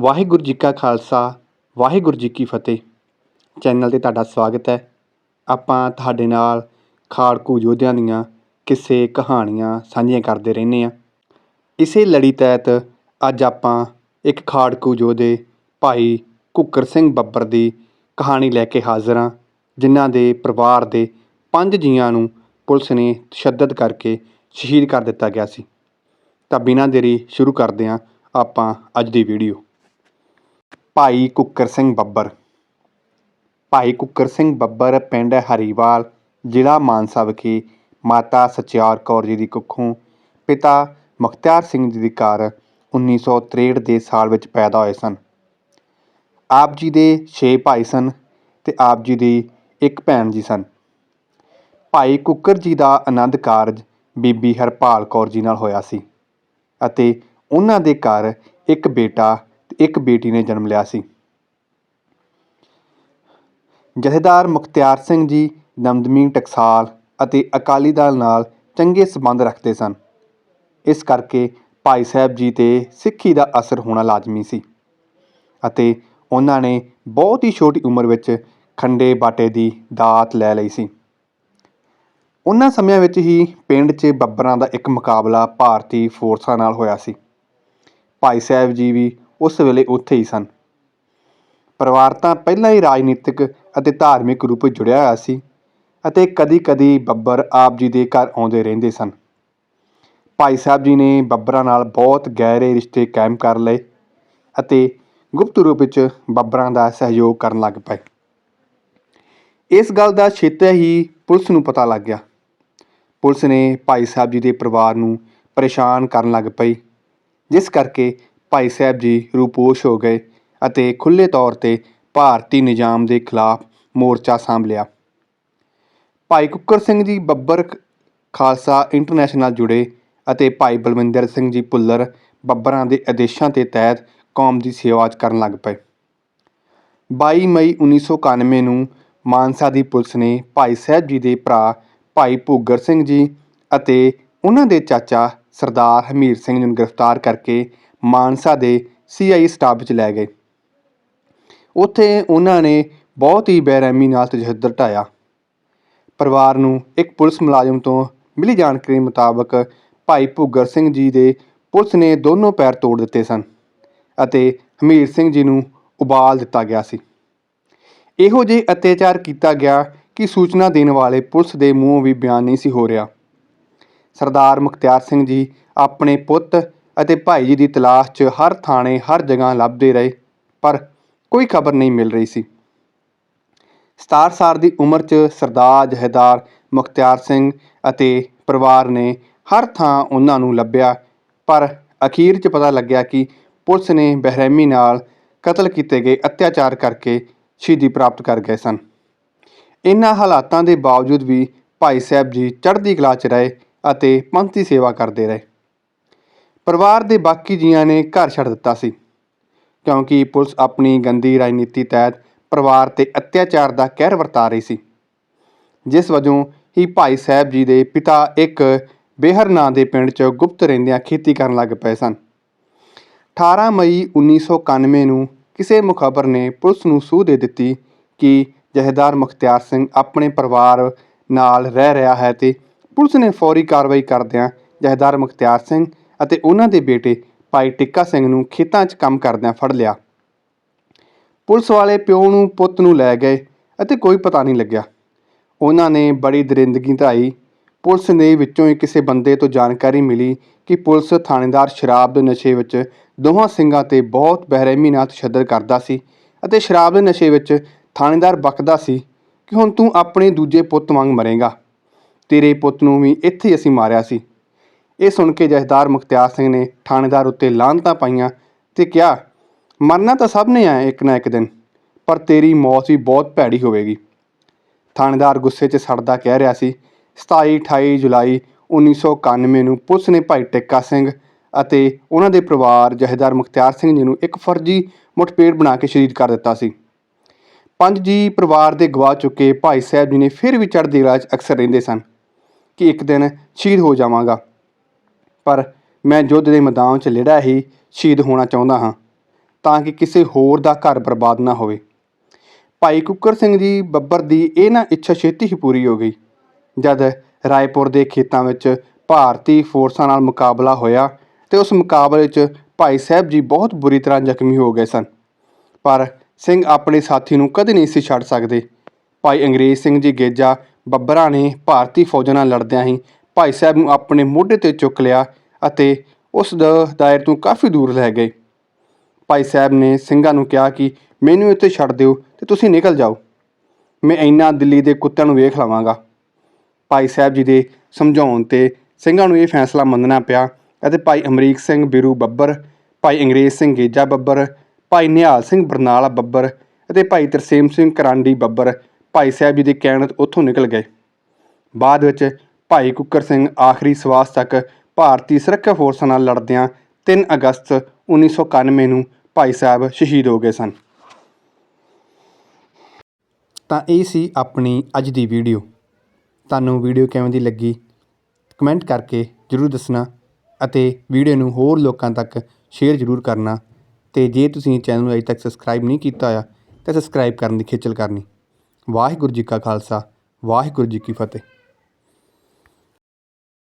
ਵਾਹਿਗੁਰੂ ਜੀ ਕਾ ਖਾਲਸਾ, ਵਾਹਿਗੁਰੂ ਜੀ ਕੀ ਫਤਿਹ। ਚੈਨਲ 'ਤੇ ਤੁਹਾਡਾ ਸਵਾਗਤ ਹੈ। ਆਪਾਂ ਤੁਹਾਡੇ ਨਾਲ ਖਾੜਕੂ ਯੋਧਿਆਂ ਦੀਆਂ ਕਿਸੇ ਕਹਾਣੀਆਂ ਸਾਂਝੀਆਂ ਕਰਦੇ ਰਹਿੰਦੇ ਹਾਂ। ਇਸੇ ਲੜੀ ਤਹਿਤ ਅੱਜ ਆਪਾਂ ਇੱਕ ਖਾੜਕੂ ਯੋਧੇ ਭਾਈ ਕੁੱਕਰ ਸਿੰਘ ਬੱਬਰ ਦੀ ਕਹਾਣੀ ਲੈ ਕੇ ਹਾਜ਼ਰ ਹਾਂ, ਜਿਨ੍ਹਾਂ ਦੇ ਪਰਿਵਾਰ ਦੇ ਪੰਜ ਜੀਆਂ ਨੂੰ ਪੁਲਿਸ ਨੇ ਤਸ਼ੱਦਦ ਕਰਕੇ ਸ਼ਹੀਦ ਕਰ ਦਿੱਤਾ ਗਿਆ ਸੀ। ਤਾਂ ਬਿਨਾਂ ਦੇਰੀ ਸ਼ੁਰੂ ਕਰਦੇ ਹਾਂ ਆਪਾਂ ਅੱਜ ਦੀ video. Bhai cooker Singh Babbar. Bhai cooker Singh ਬੱਬਰ ਪਿੰਡ ਹਰੀਵਾਲ, ਜ਼ਿਲ੍ਹਾ ਮਾਨਸਾ ਵਿਖੇ ਮਾਤਾ ਸਚਿਆਰ ਕੌਰ ਜੀ ਦੀ ਕੁੱਖੋਂ ਪਿਤਾ ਮੁਖਤਿਆਰ ਸਿੰਘ ਜੀ ਦੀ ਘਰ 1963 ਦੇ ਸਾਲ ਵਿੱਚ ਪੈਦਾ ਹੋਏ ਸਨ। ਆਪ ਜੀ ਦੇ 6 ਭਾਈ ਸਨ ਤੇ ਆਪ ਜੀ ਦੀ ਇੱਕ ਭੈਣ ਜੀ ਸਨ। ਭਾਈ ਕੁੱਕਰ ਜੀ ਦਾ ਆਨੰਦ ਕਾਰਜ ਬੀਬੀ ਹਰਪਾਲ ਕੌਰ ਜੀ ਨਾਲ ਹੋਇਆ ਸੀ ਅਤੇ ਉਹਨਾਂ ਦੇ ਘਰ ਇੱਕ ਬੇਟਾ ਇੱਕ ਬੇਟੀ ਨੇ ਜਨਮ ਲਿਆ ਸੀ। ਜਥੇਦਾਰ ਮੁਖਤਿਆਰ ਸਿੰਘ ਜੀ ਦਮਦਮੀ ਟਕਸਾਲ ਅਤੇ ਅਕਾਲੀ ਦਲ ਨਾਲ ਚੰਗੇ ਸੰਬੰਧ ਰੱਖਦੇ ਸਨ। ਇਸ ਕਰਕੇ ਭਾਈ ਸਾਹਿਬ ਜੀ ਤੇ ਸਿੱਖੀ ਦਾ ਅਸਰ ਹੋਣਾ ਲਾਜ਼ਮੀ ਸੀ ਅਤੇ ਉਹਨਾਂ ਨੇ ਬਹੁਤ ਹੀ ਛੋਟੀ ਉਮਰ ਵਿੱਚ ਖੰਡੇ ਬਾਟੇ ਦੀ ਦਾਤ ਲੈ ਲਈ ਸੀ। ਉਹਨਾਂ ਸਮਿਆਂ ਵਿੱਚ ਹੀ ਪਿੰਡ 'ਚ ਬੱਬਰਾਂ ਦਾ ਇੱਕ ਮੁਕਾਬਲਾ ਭਾਰਤੀ ਫੋਰਸਾਂ ਨਾਲ ਹੋਇਆ ਸੀ। ਭਾਈ ਸਾਹਿਬ ਜੀ ਵੀ ਉਸ ਵੇਲੇ ਉੱਥੇ ਹੀ ਸਨ। ਪਰਿਵਾਰ ਤਾਂ ਪਹਿਲਾਂ ਹੀ ਰਾਜਨੀਤਿਕ ਅਤੇ ਧਾਰਮਿਕ ਰੂਪ ਵਿੱਚ ਜੁੜਿਆ ਹੋਇਆ ਸੀ ਅਤੇ ਕਦੀ-ਕਦੀ ਬੱਬਰ ਆਪ ਜੀ ਦੇ ਘਰ ਆਉਂਦੇ ਰਹਿੰਦੇ ਸਨ। ਭਾਈ ਸਾਹਿਬ ਜੀ ਨੇ ਬੱਬਰਾਂ ਨਾਲ ਬਹੁਤ ਗਹਿਰੇ ਰਿਸ਼ਤੇ ਕਾਇਮ ਕਰ ਲਏ ਅਤੇ ਗੁਪਤ ਰੂਪ ਵਿੱਚ ਬੱਬਰਾਂ ਦਾ ਸਹਿਯੋਗ ਕਰਨ ਲੱਗ ਪਏ। ਇਸ ਗੱਲ ਦਾ ਛੇਤੀ ਹੀ ਪੁਲਿਸ ਨੂੰ ਪਤਾ ਲੱਗ ਗਿਆ। ਪੁਲਿਸ ਨੇ ਭਾਈ ਸਾਹਿਬ ਜੀ ਦੇ ਪਰਿਵਾਰ ਨੂੰ ਪਰੇਸ਼ਾਨ ਕਰਨ ਲੱਗ ਪਈ, ਜਿਸ ਕਰਕੇ ਭਾਈ ਸਾਹਿਬ ਜੀ ਰੂਪੋਸ਼ ਹੋ ਗਏ ਅਤੇ ਖੁੱਲ੍ਹੇ ਤੌਰ ਤੇ ਭਾਰਤੀ ਨਿਜ਼ਾਮ ਦੇ ਖਿਲਾਫ ਮੋਰਚਾ ਸਾਂਭ ਲਿਆ। ਭਾਈ ਕੁੱਕਰ ਸਿੰਘ ਜੀ ਬੱਬਰ ਖਾਲਸਾ ਇੰਟਰਨੈਸ਼ਨਲ ਜੁੜੇ ਅਤੇ ਭਾਈ ਬਲਵਿੰਦਰ ਸਿੰਘ ਜੀ ਭੁੱਲਰ ਬੱਬਰਾਂ ਦੇ ਆਦੇਸ਼ਾਂ ਦੇ ਤਹਿਤ ਕੌਮ ਦੀ ਸੇਵਾ ਕਰਨ ਲੱਗ ਪਏ। 22 ਮਈ 1991 ਨੂੰ ਮਾਨਸਾ ਦੀ ਪੁਲਿਸ ਨੇ ਭਾਈ ਸਾਹਿਬ ਜੀ ਦੇ ਭਰਾ ਭਾਈ ਭੁੱਗਰ ਸਿੰਘ ਜੀ ਅਤੇ ਉਹਨਾਂ ਦੇ ਚਾਚਾ ਸਰਦਾਰ ਹਮੀਰ ਸਿੰਘ ਨੂੰ ਗ੍ਰਿਫਤਾਰ ਕਰਕੇ ਮਾਨਸਾ ਦੇ ਸੀਆਈ ਸਟਾਫ ਵਿੱਚ ਲੈ ਗਏ। ਉੱਥੇ ਉਹਨਾਂ ਨੇ ਬਹੁਤ ਹੀ ਬੇਰਹਿਮੀ ਨਾਲ ਤਸ਼ੱਦਦ ਢਾਇਆ ਪਰਿਵਾਰ ਨੂੰ ਇੱਕ ਪੁਲਿਸ ਮੁਲਾਜ਼ਮ ਤੋਂ ਮਿਲੀ ਜਾਣਕਾਰੀ ਮੁਤਾਬਕ ਭਾਈ ਭੁੱਗਰ ਸਿੰਘ ਜੀ ਦੇ ਪੁਲਿਸ ਨੇ ਦੋਨੋਂ ਪੈਰ ਤੋੜ ਦਿੱਤੇ ਸਨ ਅਤੇ ਹਮੀਰ ਸਿੰਘ ਜੀ ਨੂੰ ਉਬਾਲ ਦਿੱਤਾ ਗਿਆ ਸੀ। ਇਹੋ ਜਿਹੇ ਅਤਿਆਚਾਰ ਕੀਤਾ ਗਿਆ ਕਿ ਸੂਚਨਾ ਦੇਣ ਵਾਲੇ ਪੁਲਿਸ ਦੇ ਮੂੰਹੋਂ ਵੀ ਬਿਆਨ ਨਹੀਂ ਸੀ ਹੋ ਰਿਹਾ। ਸਰਦਾਰ ਮੁਖਤਿਆਰ ਸਿੰਘ ਜੀ ਆਪਣੇ ਪੁੱਤ ਅਤੇ ਭਾਈ ਜੀ ਦੀ ਤਲਾਸ਼ 'ਚ ਹਰ ਥਾਣੇ, ਹਰ ਜਗ੍ਹਾ ਲੱਭਦੇ ਰਹੇ, ਪਰ ਕੋਈ ਖਬਰ ਨਹੀਂ ਮਿਲ ਰਹੀ ਸੀ। 17 ਸਾਲ ਦੀ ਉਮਰ 'ਚ ਸਰਦਾਰ ਜਹੇਦਾਰ ਮੁਖਤਿਆਰ ਸਿੰਘ ਅਤੇ ਪਰਿਵਾਰ ਨੇ ਹਰ ਥਾਂ ਉਹਨਾਂ ਨੂੰ ਲੱਭਿਆ, ਪਰ ਅਖੀਰ 'ਚ ਪਤਾ ਲੱਗਿਆ ਕਿ ਪੁਲਿਸ ਨੇ ਬੇਰਹਿਮੀ ਨਾਲ ਕਤਲ ਕੀਤੇ ਗਏ ਅਤਿਆਚਾਰ ਕਰਕੇ ਸ਼ਹੀਦੀ ਪ੍ਰਾਪਤ ਕਰ ਗਏ ਸਨ। ਇਨ੍ਹਾਂ ਹਾਲਾਤਾਂ ਦੇ ਬਾਵਜੂਦ ਵੀ ਭਾਈ ਸਾਹਿਬ ਜੀ ਚੜ੍ਹਦੀ ਕਲਾ 'ਚ ਰਹੇ ਅਤੇ ਪੰਥੀ ਸੇਵਾ ਕਰਦੇ ਰਹੇ। ਪਰਿਵਾਰ ਦੇ ਬਾਕੀ ਜੀਆਂ ਨੇ ਘਰ ਛੱਡ ਦਿੱਤਾ ਸੀ। ਕਿਉਂਕਿ ਪੁਲਿਸ ਆਪਣੀ ਗੰਦੀ ਰਾਜਨੀਤੀ ਤਹਿਤ ਪਰਿਵਾਰ ਤੇ ਅਤਿਆਚਾਰ ਦਾ ਕਹਿਰ ਵਰਤਾ ਰਹੀ ਸੀ। ਜਿਸ ਵਜੋਂ ਹੀ ਭਾਈ ਸਾਹਿਬ ਜੀ ਦੇ ਪਿਤਾ ਇੱਕ ਬੇਹਰ ਨਾਂ ਦੇ ਪਿੰਡ 'ਚ ਗੁਪਤ ਰਹਿੰਦਿਆਂ ਖੇਤੀ ਕਰਨ ਲੱਗ ਪਏ ਸਨ। 18 ਮਈ 1991 ਨੂੰ ਕਿਸੇ ਮੁਖਬਰ ਨੇ ਪੁਲਿਸ ਨੂੰ ਸੂਹ ਦੇ ਦਿੱਤੀ ਕਿ ਜਹੇਦਾਰ ਮੁਖਤਿਆਰ ਸਿੰਘ ਆਪਣੇ ਪਰਿਵਾਰ ਨਾਲ ਰਹਿ ਰਿਹਾ ਹੈ ਤੇ ਪੁਲਿਸ ਨੇ ਫੌਰੀ ਕਾਰਵਾਈ ਕਰਦਿਆਂ ਜਹੇਦਾਰ ਮੁਖਤਿਆਰ ਸਿੰਘ ਅਤੇ ਉਹਨਾਂ ਦੇ ਬੇਟੇ ਭਾਈ ਟਿੱਕਾ ਸਿੰਘ ਨੂੰ ਖੇਤਾਂ 'ਚ ਕੰਮ ਕਰਦਿਆਂ ਫੜ ਲਿਆ। ਪੁਲਿਸ ਵਾਲੇ ਪਿਓ ਨੂੰ, ਪੁੱਤ ਨੂੰ ਲੈ ਗਏ ਅਤੇ ਕੋਈ ਪਤਾ ਨਹੀਂ ਲੱਗਿਆ। ਉਹਨਾਂ ਨੇ ਬੜੀ ਦਰਿੰਦਗੀ ਧਾਈ ਪੁਲਿਸ ਨੇ ਵਿੱਚੋਂ ਹੀ ਕਿਸੇ ਬੰਦੇ ਤੋਂ ਜਾਣਕਾਰੀ ਮਿਲੀ ਕਿ ਪੁਲਿਸ ਥਾਣੇਦਾਰ ਸ਼ਰਾਬ ਦੇ ਨਸ਼ੇ ਵਿੱਚ ਦੋਹਾਂ ਸਿੰਘਾਂ ਤੇ ਬਹੁਤ ਬੇਰਹਿਮੀ ਨਾਲ ਤਸ਼ੱਦਦ ਕਰਦਾ ਸੀ ਅਤੇ ਸ਼ਰਾਬ ਦੇ ਨਸ਼ੇ ਵਿੱਚ ਥਾਣੇਦਾਰ ਬਕਦਾ ਸੀ ਕਿ ਹੁਣ ਤੂੰ ਆਪਣੇ ਦੂਜੇ ਪੁੱਤ ਵਾਂਗ ਮਰੇਗਾ। ਤੇਰੇ ਪੁੱਤ ਨੂੰ ਵੀ ਇੱਥੇ ਅਸੀਂ ਮਾਰਿਆ ਸੀ। ਇਹ ਸੁਣ ਕੇ ਜਥੇਦਾਰ ਮੁਖਤਿਆਰ ਸਿੰਘ ਨੇ ਥਾਣੇਦਾਰ ਉੱਤੇ ਲਾਹਨਤਾਂ ਪਾਈਆਂ ਤੇ ਕਿਹਾ, ਮਰਨਾ ਤਾਂ ਸਭ ਨੇ ਆ ਇੱਕ ਨਾ ਇੱਕ ਦਿਨ, ਪਰ ਤੇਰੀ ਮੌਤ ਵੀ ਬਹੁਤ ਭੈੜੀ ਹੋਵੇਗੀ। ਥਾਣੇਦਾਰ ਗੁੱਸੇ 'ਚ ਸੜਦਾ ਕਹਿ ਰਿਹਾ ਸੀ 27 28 ਜੁਲਾਈ 1991 ਨੂੰ ਪੁਲਿਸ ਨੇ ਭਾਈ ਟਿੱਕਾ ਸਿੰਘ ਅਤੇ ਉਹਨਾਂ ਦੇ ਪਰਿਵਾਰ ਜਥੇਦਾਰ ਮੁਖਤਿਆਰ ਸਿੰਘ ਜੀ ਨੂੰ ਇੱਕ ਫਰਜ਼ੀ ਮੁਠਭੇੜ ਬਣਾ ਕੇ ਸ਼ਹੀਦ ਕਰ ਦਿੱਤਾ ਸੀ। ਪੰਜ ਜੀ ਪਰਿਵਾਰ ਦੇ ਗਵਾ ਚੁੱਕੇ ਭਾਈ ਸਾਹਿਬ ਜੀ ਨੇ ਫਿਰ ਵੀ ਚੜ੍ਹਦੀ ਕਲਾ 'ਚ ਅਕਸਰ ਰਹਿੰਦੇ ਸਨ ਕਿ ਇੱਕ ਦਿਨ ਸ਼ਹੀਦ ਹੋ ਜਾਵਾਂਗਾ। ਪਰ ਮੈਂ ਯੁੱਧ ਦੇ ਮੈਦਾਨ 'ਚ ਲੜਿਆ ਹੀ ਸ਼ਹੀਦ ਹੋਣਾ ਚਾਹੁੰਦਾ ਹਾਂ, ਤਾਂ ਕਿ ਕਿਸੇ ਹੋਰ ਦਾ ਘਰ ਬਰਬਾਦ ਨਾ ਹੋਵੇ। ਭਾਈ ਕੁੱਕਰ ਸਿੰਘ ਜੀ ਬੱਬਰ ਦੀ ਇਹ ਨਾ ਇੱਛਾ ਛੇਤੀ ਹੀ ਪੂਰੀ ਹੋ ਗਈ। ਜਦ ਰਾਏਪੁਰ ਦੇ ਖੇਤਾਂ ਵਿੱਚ ਭਾਰਤੀ ਫੋਰਸਾਂ ਨਾਲ ਮੁਕਾਬਲਾ ਹੋਇਆ ਤੇ ਉਸ ਮੁਕਾਬਲੇ 'ਚ ਭਾਈ ਸਾਹਿਬ ਜੀ ਬਹੁਤ ਬੁਰੀ ਤਰ੍ਹਾਂ ਜ਼ਖਮੀ ਹੋ ਗਏ ਸਨ। ਪਰ ਸਿੰਘ ਆਪਣੇ ਸਾਥੀ ਨੂੰ ਕਦੇ ਨਹੀਂ ਸੀ ਛੱਡ ਸਕਦੇ। ਭਾਈ ਅੰਗਰੇਜ਼ ਸਿੰਘ ਜੀ ਗੇਜਾ ਬੱਬਰਾਂ ਨੇ ਭਾਰਤੀ ਫੌਜਾਂ ਨਾਲ ਲੜਦਿਆਂ ਹੀ ਭਾਈ ਸਾਹਿਬ ਨੂੰ ਆਪਣੇ ਮੋਢੇ ਤੇ ਚੁੱਕ ਲਿਆ ਅਤੇ ਉਸ ਦਾ, ਦਾਇਰ ਤੋਂ ਕਾਫੀ ਦੂਰ ਲੈ ਗਏ। ਭਾਈ ਸਾਹਿਬ ਨੇ ਸਿੰਘਾਂ ਨੂੰ ਕਿਹਾ ਕਿ ਮੈਨੂੰ ਇੱਥੇ ਛੱਡ ਦਿਓ ਤੇ ਤੁਸੀਂ ਨਿਕਲ ਜਾਓ। ਮੈਂ ਇੰਨਾ ਦਿੱਲੀ ਦੇ ਕੁੱਤਿਆਂ ਨੂੰ ਵੇਖ ਲਵਾਂਗਾ। ਭਾਈ ਸਾਹਿਬ ਜੀ ਦੇ ਸਮਝਾਉਣ ਤੇ ਸਿੰਘਾਂ ਨੂੰ ਇਹ ਫੈਸਲਾ ਮੰਨਣਾ ਪਿਆ ਅਤੇ ਭਾਈ ਅਮਰੀਕ ਸਿੰਘ, ਬਿਰੂ ਬੱਬਰ, ਭਾਈ ਅੰਗਰੇਜ਼ ਸਿੰਘ, ਗੇਜਾ ਬੱਬਰ, ਭਾਈ ਨਿਹਾਲ ਸਿੰਘ, ਬਰਨਾਲਾ ਬੱਬਰ ਅਤੇ ਭਾਈ ਤਰਸੇਮ ਸਿੰਘ, ਕਰਾਂਡੀ ਬੱਬਰ ਭਾਈ ਸਾਹਿਬ ਜੀ ਦੇ ਕਹਿਣ ਤੇ ਉੱਥੋਂ ਨਿਕਲ ਗਏ। ਬਾਅਦ ਵਿੱਚ ਭਾਈ ਕੁੱਕਰ ਸਿੰਘ ਆਖਰੀ ਸਵਾਸ ਤੱਕ ਭਾਰਤੀ ਸੁਰੱਖਿਆ ਫੋਰਸਾਂ ਨਾਲ ਲੜਦਿਆਂ 3 ਅਗਸਤ 1991 ਨੂੰ ਭਾਈ ਸਾਹਿਬ ਸ਼ਹੀਦ ਹੋ ਗਏ ਸਨ। ਤਾਂ ਇਹ ਸੀ ਆਪਣੀ ਅੱਜ ਦੀ ਵੀਡੀਓ। ਤੁਹਾਨੂੰ ਵੀਡੀਓ ਕਿਵੇਂ ਦੀ ਲੱਗੀ? ਕਮੈਂਟ ਕਰਕੇ ਜਰੂਰ ਦੱਸਣਾ ਅਤੇ ਵੀਡੀਓ ਨੂੰ ਹੋਰ ਲੋਕਾਂ ਤੱਕ ਸ਼ੇਅਰ ਜਰੂਰ ਕਰਨਾ। ਤੇ ਜੇ ਤੁਸੀਂ ਚੈਨਲ ਨੂੰ ਅਜੇ ਤੱਕ ਸਬਸਕ੍ਰਾਈਬ ਨਹੀਂ ਕੀਤਾ ਹੋਇਆ, ਤਾਂ ਸਬਸਕ੍ਰਾਈਬ ਕਰਨ ਦੀ ਖੇਚਲ ਕਰਨੀ। ਵਾਹਿਗੁਰੂ ਜੀ ਕਾ ਖਾਲਸਾ, ਵਾਹਿਗੁਰੂ ਜੀ ਕੀ ਫਤਿਹ।